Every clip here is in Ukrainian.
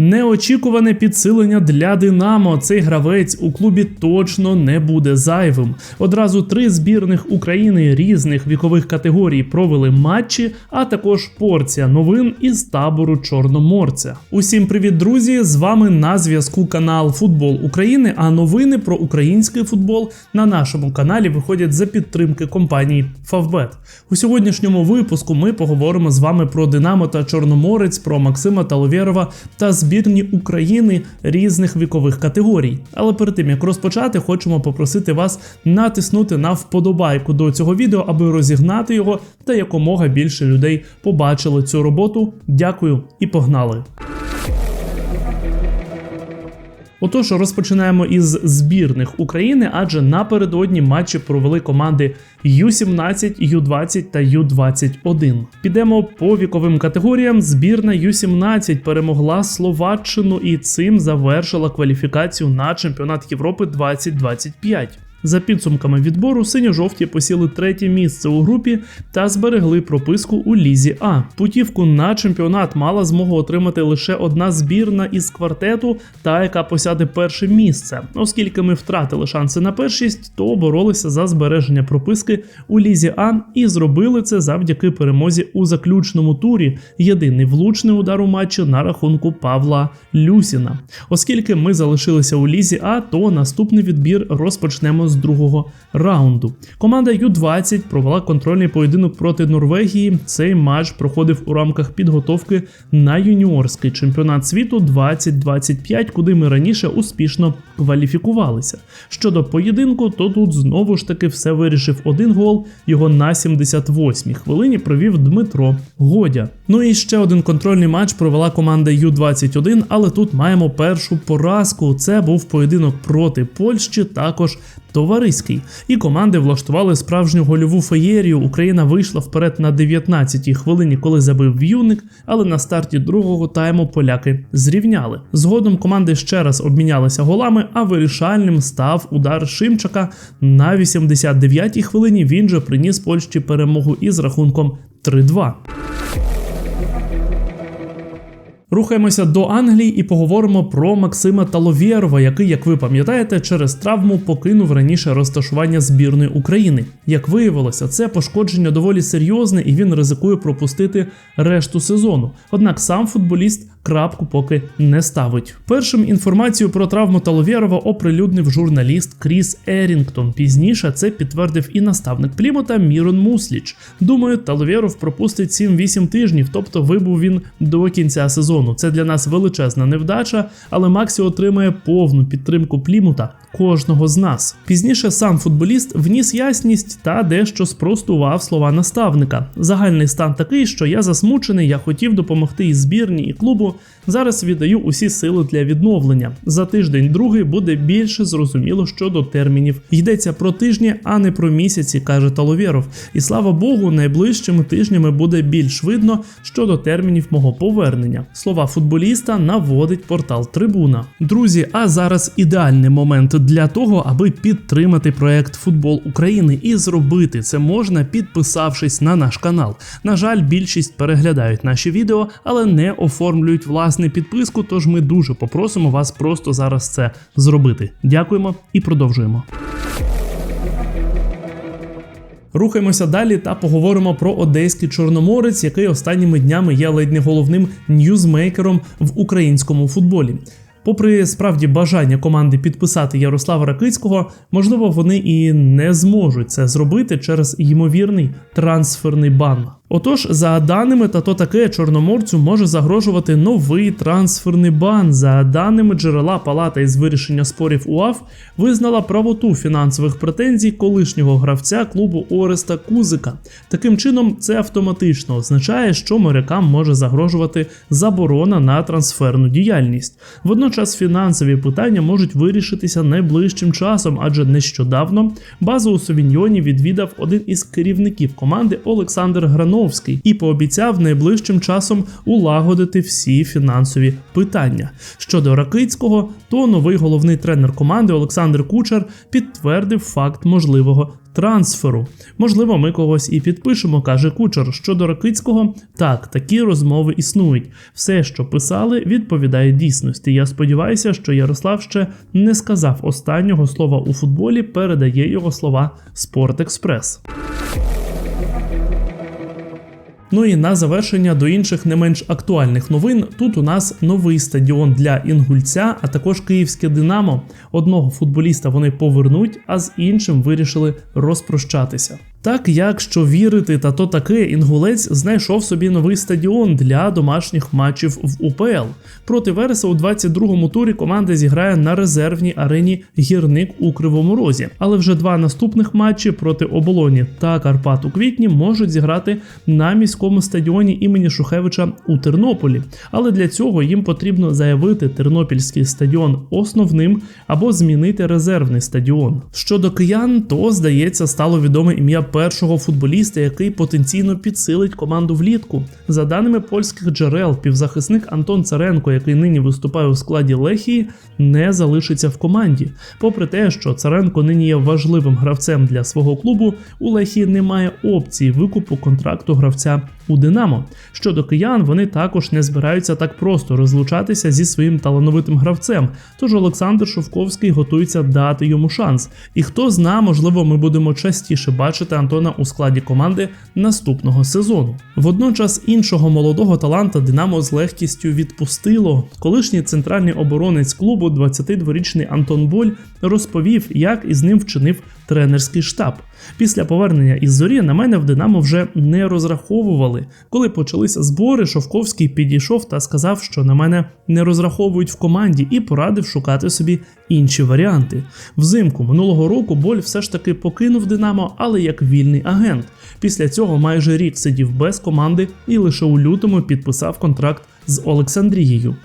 Неочікуване підсилення для Динамо. Цей гравець у клубі точно не буде зайвим. Одразу три збірних України різних вікових категорій провели матчі, а також порція новин із табору Чорноморця. Усім привіт, друзі! З вами на зв'язку канал Футбол України. А новини про український футбол на нашому каналі виходять за підтримки компанії Favbet. У сьогоднішньому випуску ми поговоримо з вами про Динамо та Чорноморець, про Максима Таловєрова та збірні України різних вікових категорій. Але перед тим як розпочати, хочемо попросити вас натиснути на вподобайку до цього відео, аби розігнати його та якомога більше людей побачили цю роботу. Дякую і погнали! Отож, розпочинаємо із збірних України, адже напередодні матчі провели команди Ю-17, Ю-20 та Ю-21. Підемо по віковим категоріям. Збірна Ю-17 перемогла Словаччину і цим завершила кваліфікацію на чемпіонат Європи 2025. За підсумками відбору, синьо-жовті посіли третє місце у групі та зберегли прописку у Лізі А. Путівку на чемпіонат мала змогу отримати лише одна збірна із квартету, та яка посяде перше місце. Оскільки ми втратили шанси на першість, то боролися за збереження прописки у Лізі А і зробили це завдяки перемозі у заключному турі. Єдиний влучний удар у матчі на рахунку Павла Люсіна. Оскільки ми залишилися у Лізі А, то наступний відбір розпочнемо з другого раунду. Команда Ю-20 провела контрольний поєдинок проти Норвегії. Цей матч проходив у рамках підготовки на юніорський чемпіонат світу 2025, куди ми раніше успішно кваліфікувалися. Щодо поєдинку, то тут знову ж таки все вирішив один гол. Його на 78-й хвилині провів Дмитро Годя. Ну і ще один контрольний матч провела команда Ю-21, але тут маємо першу поразку. Це був поєдинок проти Польщі, також товариський. І команди влаштували справжню гольову феєрію. Україна вийшла вперед на 19-й хвилині, коли забив в'юник, але на старті другого тайму поляки зрівняли. Згодом команди ще раз обмінялися голами, а вирішальним став удар Шимчака на 89-й хвилині. Він же приніс Польщі перемогу із рахунком 3-2. Рухаємося до Англії і поговоримо про Максима Таловєрова, який, як ви пам'ятаєте, через травму покинув раніше розташування збірної України. Як виявилося, це пошкодження доволі серйозне, і він ризикує пропустити решту сезону. Однак сам футболіст крапку поки не ставить. Першим інформацію про травму Таловєрова оприлюднив журналіст Кріс Ерінгтон. Пізніше це підтвердив і наставник Плімута Мірон Мусліч. Думаю, Таловєров пропустить 7-8 тижнів, тобто вибув він до кінця сезону. Це для нас величезна невдача, але Максі отримає повну підтримку Плімута кожного з нас. Пізніше сам футболіст вніс ясність та дещо спростував слова наставника. Загальний стан такий, що я засмучений, я хотів допомогти і збірні, і клубу. Зараз віддаю усі сили для відновлення. За тиждень другий буде більше зрозуміло щодо термінів. Йдеться про тижні, а не про місяці, каже Таловєров. І слава Богу, найближчими тижнями буде більш видно щодо термінів мого повернення. Слова футболіста наводить портал Трибуна. Друзі, а зараз ідеальний момент для того, аби підтримати проект Футбол України і зробити це можна, підписавшись на наш канал. На жаль, більшість переглядають наші відео, але не оформлюють власне підписку. Тож ми дуже попросимо вас просто зараз це зробити. Дякуємо і продовжуємо. Рухаємося далі та поговоримо про одеський чорноморець, який останніми днями є ледь не головним ньюзмейкером в українському футболі. Попри справді бажання команди підписати Ярослава Ракицького, можливо, вони і не зможуть це зробити через ймовірний трансферний бан. Отож, за даними та то таке чорноморцю може загрожувати новий трансферний бан. За даними джерела палата із вирішення спорів УАФ визнала правоту фінансових претензій колишнього гравця клубу Ореста Кузика. Таким чином, це автоматично означає, що морякам може загрожувати заборона на трансферну діяльність. Водночас фінансові питання можуть вирішитися найближчим часом, адже нещодавно базу у Совіньйоні відвідав один із керівників команди Олександр Грано. Антоновський і пообіцяв найближчим часом улагодити всі фінансові питання. Щодо Ракицького, то новий головний тренер команди Олександр Кучер підтвердив факт можливого трансферу. Можливо, ми когось і підпишемо, каже Кучер. Щодо Ракицького, так, такі розмови існують. Все, що писали, відповідає дійсності. Я сподіваюся, що Ярослав ще не сказав останнього слова у футболі, передає його слова Спорт-Експрес. Ну і на завершення до інших не менш актуальних новин. Тут у нас новий стадіон для інгульця, а також київське Динамо. Одного футболіста вони повернуть, а з іншим вирішили розпрощатися. Так як що вірити, та то таке, інгулець знайшов собі новий стадіон для домашніх матчів в УПЛ. Проти Вереса у 22-му турі команда зіграє на резервній арені гірник у Кривому Розі. Але вже два наступних матчі проти оболоні та Карпат у квітні можуть зіграти на міському стадіоні імені Шухевича у Тернополі. Але для цього їм потрібно заявити тернопільський стадіон основним або змінити резервний стадіон. Щодо киян, то здається, стало відоме ім'я першого футболіста, який потенційно підсилить команду влітку. За даними польських джерел, півзахисник Антон Царенко, який нині виступає у складі Лехії, не залишиться в команді. Попри те, що Царенко нині є важливим гравцем для свого клубу, у Лехії немає опції викупу контракту гравця у Динамо. Щодо киян, вони також не збираються так просто розлучатися зі своїм талановитим гравцем. Тож Олександр Шовковський готується дати йому шанс. І хто зна, можливо, ми будемо частіше бачити Антона у складі команди наступного сезону. Водночас іншого молодого таланта Динамо з легкістю відпустило. Колишній центральний оборонець клубу, 22-річний Антон Боль, розповів, як із ним вчинив тренерський штаб. Після повернення із зорі на мене в Динамо вже не розраховували. Коли почалися збори, Шовковський підійшов та сказав, що на мене не розраховують в команді, і порадив шукати собі інші варіанти. Взимку минулого року Боль все ж таки покинув Динамо, але як вільний агент. Після цього майже рік сидів без команди і лише у лютому підписав контракт з Олександрією.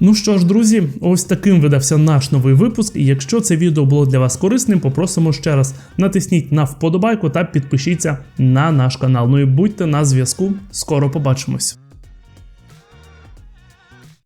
Ну що ж, друзі, ось таким видався наш новий випуск. І якщо це відео було для вас корисним, попросимо ще раз натисніть на вподобайку та підпишіться на наш канал. Ну і будьте на зв'язку. Скоро побачимось.